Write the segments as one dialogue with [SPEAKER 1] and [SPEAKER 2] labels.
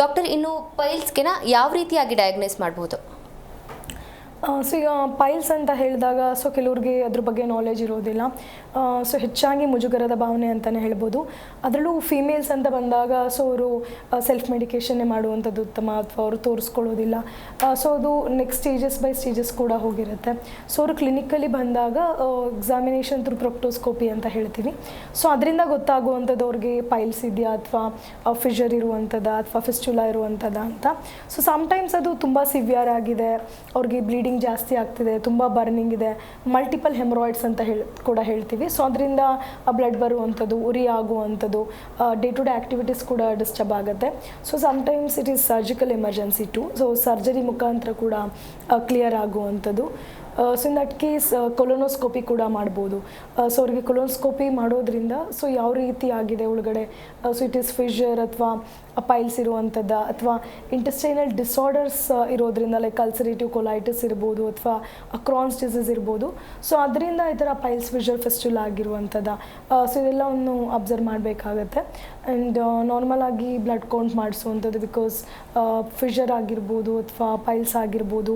[SPEAKER 1] Doctor ಇನ್ನು ಪೈಲ್ಸ್ಗೆನ ಯಾವ ರೀತಿಯಾಗಿ ಡಯಾಗ್ನೈಸ್ ಮಾಡ್ಬೋದು?
[SPEAKER 2] ಸೊ ಈಗ ಪೈಲ್ಸ್ ಅಂತ ಹೇಳಿದಾಗ ಸೊ ಕೆಲವ್ರಿಗೆ ಅದ್ರ ಬಗ್ಗೆ ನಾಲೆಜ್ ಇರೋದಿಲ್ಲ. ಸೊ ಹೆಚ್ಚಾಗಿ ಮುಜುಗರದ ಭಾವನೆ ಅಂತಲೇ ಹೇಳ್ಬೋದು. ಅದರಲ್ಲೂ ಫೀಮೇಲ್ಸ್ ಅಂತ ಬಂದಾಗ ಸೊ ಅವರು ಸೆಲ್ಫ್ ಮೆಡಿಕೇಷನ್ನೇ ಮಾಡುವಂಥದ್ದು ಉತ್ತಮ ಅಥವಾ ಅವರು ತೋರಿಸ್ಕೊಳ್ಳೋದಿಲ್ಲ. ಸೊ ಅದು ನೆಕ್ಸ್ಟ್ ಸ್ಟೇಜಸ್ ಬೈ ಸ್ಟೇಜಸ್ ಕೂಡ ಹೋಗಿರುತ್ತೆ. ಸೊ ಅವರು ಕ್ಲಿನಿಕಲ್ಲಿ ಬಂದಾಗ ಎಕ್ಸಾಮಿನೇಷನ್ ಥ್ರೂ ಪ್ರೊಕ್ಟೋಸ್ಕೋಪಿ ಅಂತ ಹೇಳ್ತೀವಿ. ಸೊ ಅದರಿಂದ ಗೊತ್ತಾಗುವಂಥದ್ದು ಅವ್ರಿಗೆ ಪೈಲ್ಸ್ ಇದೆಯಾ ಅಥವಾ ಫಿಷರ್ ಇರುವಂಥದ್ದ ಅಥವಾ ಫಿಸ್ಟ್ಯುಲಾ ಇರುವಂಥದ್ದ ಅಂತ. ಸೊ ಸಮ್ಟೈಮ್ಸ್ ಅದು ತುಂಬ ಸಿವಿಯರ್ ಆಗಿದೆ. ಅವ್ರಿಗೆ ಬ್ಲೀಡಿಂಗ್ ಜಾಸ್ತಿ ಆಗ್ತಿದೆ, ತುಂಬ ಬರ್ನಿಂಗ್ ಇದೆ ಮಲ್ಟಿಪಲ್ ಹೆಮ್ರಾಯ್ಡ್ಸ್ ಅಂತ ಹೇಳಿ ಕೂಡ ಹೇಳ್ತೀವಿ. ಸೊ ಅದರಿಂದ ಬ್ಲಡ್ ಬರುವಂಥದ್ದು, ಉರಿ ಆಗುವಂಥದ್ದು ಡೇ ಟು ಡೇ ಆ್ಯಕ್ಟಿವಿಟೀಸ್ ಕೂಡ ಡಿಸ್ಟರ್ಬ್ ಆಗುತ್ತೆ. So sometimes it is surgical emergency to so surgery ಮುಖಾಂತರ ಕೂಡ ಕ್ಲಿಯರ್ ಆಗುವಂಥದ್ದು. So in that case colonoscopy ಕೂಡ ಮಾಡ್ಬೋದು. ಸೊ ಅವ್ರಿಗೆ ಕೊಲೊನೋಸ್ಕೋಪಿ ಮಾಡೋದ್ರಿಂದ ಸೊ ಯಾವ ರೀತಿ ಆಗಿದೆ ಒಳಗಡೆ? ಸೊ ಇಟ್ ಈಸ್ ಫಿಶರ್ ಅಥವಾ ಪೈಲ್ಸ್ ಇರುವಂಥದ್ದು ಅಥವಾ ಇಂಟೆಸ್ಟೈನಲ್ ಡಿಸಾರ್ಡರ್ಸ್ ಇರೋದ್ರಿಂದ ಲೈಕ್ ಅಲ್ಸರೇಟಿವ್ ಕೊಲೈಟಿಸ್ ಇರ್ಬೋದು ಅಥವಾ ಕ್ರಾನ್ಸ್ ಡಿಸೀಸ್ ಇರ್ಬೋದು. ಸೊ ಅದರಿಂದ ಈ ಥರ ಪೈಲ್ಸ್ ಫಿಶರ್ ಫೆಸ್ಟಿವಲ್ ಆಗಿರುವಂಥದ್ದು ಸೊ ಒಂದು ಅಬ್ಸರ್ವ್ ಮಾಡಬೇಕಾಗತ್ತೆ. ಆ್ಯಂಡ್ ನಾರ್ಮಲ್ ಆಗಿ ಬ್ಲಡ್ ಕೌಂಟ್ ಮಾಡಿಸುವಂಥದ್ದು ಬಿಕಾಸ್ ಫಿಶರ್ ಆಗಿರ್ಬೋದು ಅಥವಾ ಪೈಲ್ಸ್ ಆಗಿರ್ಬೋದು.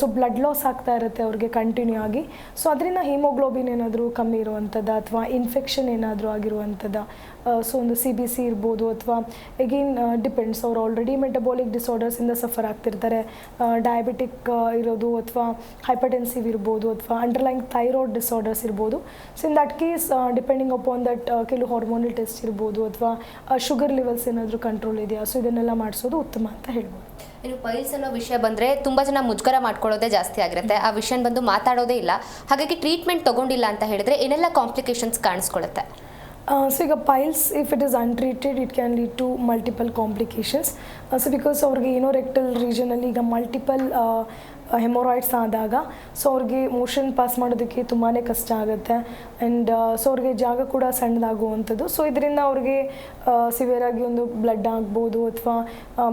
[SPEAKER 2] ಸೊ ಬ್ಲಡ್ ಲಾಸ್ ಆಗ್ತಾ ಇರುತ್ತೆ ಅವ್ರಿಗೆ ಕಂಟಿನ್ಯೂ ಆಗಿ. ಸೊ ಅದರಿಂದ ಹಿಮೋಗ್ಲೋಬಿನ್ ಏನಾದರೂ ಕಮ್ಮಿ ಇರುವಂಥದ್ದು ಅಥವಾ ಇನ್ಫೆಕ್ಷನ್ ಏನಾದರೂ ಆಗಿರುವಂಥದ್ದು ಸೊ ಒಂದು ಸಿ ಬಿ ಸಿ ಇರ್ಬೋದು ಅಥವಾ ಎಗೇನ್ ಡಿಪೆಂಡ್ಸ್ ಅವ್ರು ಆಲ್ರೆಡಿ ಮೆಟಬಾಲಿಕ್ ಡಿಸಾರ್ಡರ್ಸಿಂದ ಸಫರ್ ಆಗ್ತಿರ್ತಾರೆ. ಡಯಾಬಿಟಿಕ್ ಇರೋದು ಅಥವಾ ಹೈಪರ್ಟೆನ್ಸಿವ್ ಇರ್ಬೋದು ಅಥವಾ ಅಂಡರ್ಲೈನ್ ಥೈರಾಯ್ಡ್ ಡಿಸಾರ್ಡರ್ಸ್ ಇರ್ಬೋದು. So in that case depending upon that ಕೆಲವು ಹಾರ್ಮೋನಲ್ ಟೆಸ್ಟ್ ಇರ್ಬೋದು ಅಥವಾ ಶುಗರ್ ಲೆವೆಲ್ಸ್ ಏನಾದರೂ ಕಂಟ್ರೋಲ್ ಇದೆಯಾ? ಸೊ ಇದನ್ನೆಲ್ಲ ಮಾಡಿಸೋದು ಉತ್ತಮ ಅಂತ ಹೇಳ್ಬೋದು.
[SPEAKER 1] ಇನ್ನು ಪೈಲ್ಸ್ ಅನ್ನೋ ವಿಷಯ ಬಂದರೆ ತುಂಬ ಜನ ಮುಜುಗರ ಮಾಡ್ಕೊಳ್ಳೋದೇ ಜಾಸ್ತಿ ಆಗಿರುತ್ತೆ. ಆ ವಿಷಯ ಬಂದು ಮಾತಾಡೋದೇ ಇಲ್ಲ. ಹಾಗಾಗಿ ಟ್ರೀಟ್ಮೆಂಟ್ ತಗೊಂಡಿಲ್ಲ ಅಂತ ಹೇಳಿದ್ರೆ ಏನೆಲ್ಲ ಕಾಂಪ್ಲಿಕೇಶನ್ಸ್ ಕಾಣಿಸ್ಕೊಳ್ಳುತ್ತೆ?
[SPEAKER 2] ಸೊ ಈಗ piles if it is untreated it can lead to multiple complications so because ಅವ್ರಿಗೆ ಏನೋ ರೆಕ್ಟಲ್ ರೀಜನಲ್ಲಿ ಈಗ ಮಲ್ಟಿಪಲ್ ಹೆಮೊರಾಯ್ಡ್ಸ್ ಆದಾಗ. ಸೊ ಅವ್ರಿಗೆ ಮೋಷನ್ ಪಾಸ್ ಮಾಡೋದಕ್ಕೆ ತುಂಬಾ ಕಷ್ಟ ಆಗುತ್ತೆ. ಆ್ಯಂಡ್ ಸೊ ಅವ್ರಿಗೆ ಜಾಗ ಕೂಡ ಸಣ್ಣದಾಗುವಂಥದ್ದು. ಸೊ ಇದರಿಂದ ಅವ್ರಿಗೆ ಸಿವಿಯರ್ ಆಗಿ ಒಂದು ಬ್ಲಡ್ ಆಗ್ಬೋದು ಅಥವಾ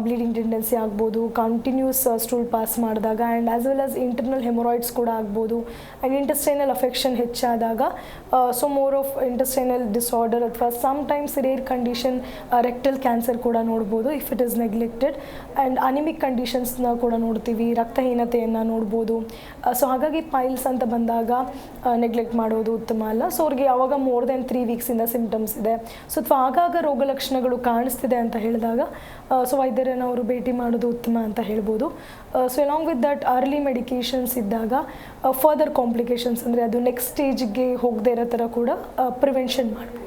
[SPEAKER 2] ಬ್ಲೀಡಿಂಗ್ ಟೆಂಡೆನ್ಸಿ ಆಗ್ಬೋದು ಕಂಟಿನ್ಯೂಸ್ ಸ್ಟೂಲ್ ಪಾಸ್ ಮಾಡಿದಾಗ and as well as internal hemorrhoids ಕೂಡ ಆಗ್ಬೋದು. ಆ್ಯಂಡ್ ಇಂಟರ್ಸ್ಟೈನಲ್ ಅಫೆಕ್ಷನ್ ಹೆಚ್ಚಾದಾಗ so more of intestinal disorder ಅಥವಾ sometimes rare condition rectal cancer ಕೂಡ ನೋಡ್ಬೋದು if it is neglected and anemic ಕಂಡೀಷನ್ಸ್ನ ಕೂಡ ನೋಡ್ತೀವಿ. ರಕ್ತಹೀನತೆಯನ್ನು ನೋಡ್ಬೋದು. ಸೊ ಹಾಗಾಗಿ ಪೈಲ್ಸ್ ಅಂತ ಬಂದಾಗ ನೆಗ್ಲೆಕ್ಟ್ ಮಾಡೋದು ಉತ್ತಮ ಅಲ್ಲ? ಸೊ ಅವ್ರಿಗೆ ಯಾವಾಗ ಮೋರ್ ದೆನ್ ತ್ರೀ ವೀಕ್ಸಿಂದ ಸಿಂಪ್ಟಮ್ಸ್ ಇದೆ. ಸೊ ಅಥವಾ ಆಗಾಗ ರೋಗ ಲಕ್ಷಣಗಳು ಕಾಣಿಸ್ತಿದೆ ಅಂತ ಹೇಳಿದಾಗ ಸೊ ವೈದ್ಯರನ್ನು ಅವರು ಭೇಟಿ ಮಾಡೋದು ಉತ್ತಮ ಅಂತ ಹೇಳ್ಬೋದು. So along with that early medications ಇದ್ದಾಗ ಫರ್ದರ್ ಕಾಂಪ್ಲಿಕೇಶನ್ಸ್ ಅಂದರೆ ಅದು ನೆಕ್ಸ್ಟ್ ಸ್ಟೇಜ್ಗೆ ಹೋಗದೇ ಇರೋ ಥರ ಕೂಡ ಪ್ರಿವೆನ್ಷನ್ ಮಾಡ್ಬೋದು.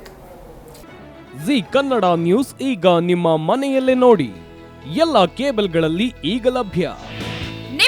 [SPEAKER 3] ಜಿ ಕನ್ನಡ ನ್ಯೂಸ್ ಈಗ ನಿಮ್ಮ ಮನೆಯಲ್ಲೇ ನೋಡಿ. ಎಲ್ಲ ಕೇಬಲ್ಗಳಲ್ಲಿ ಈಗ ಲಭ್ಯ.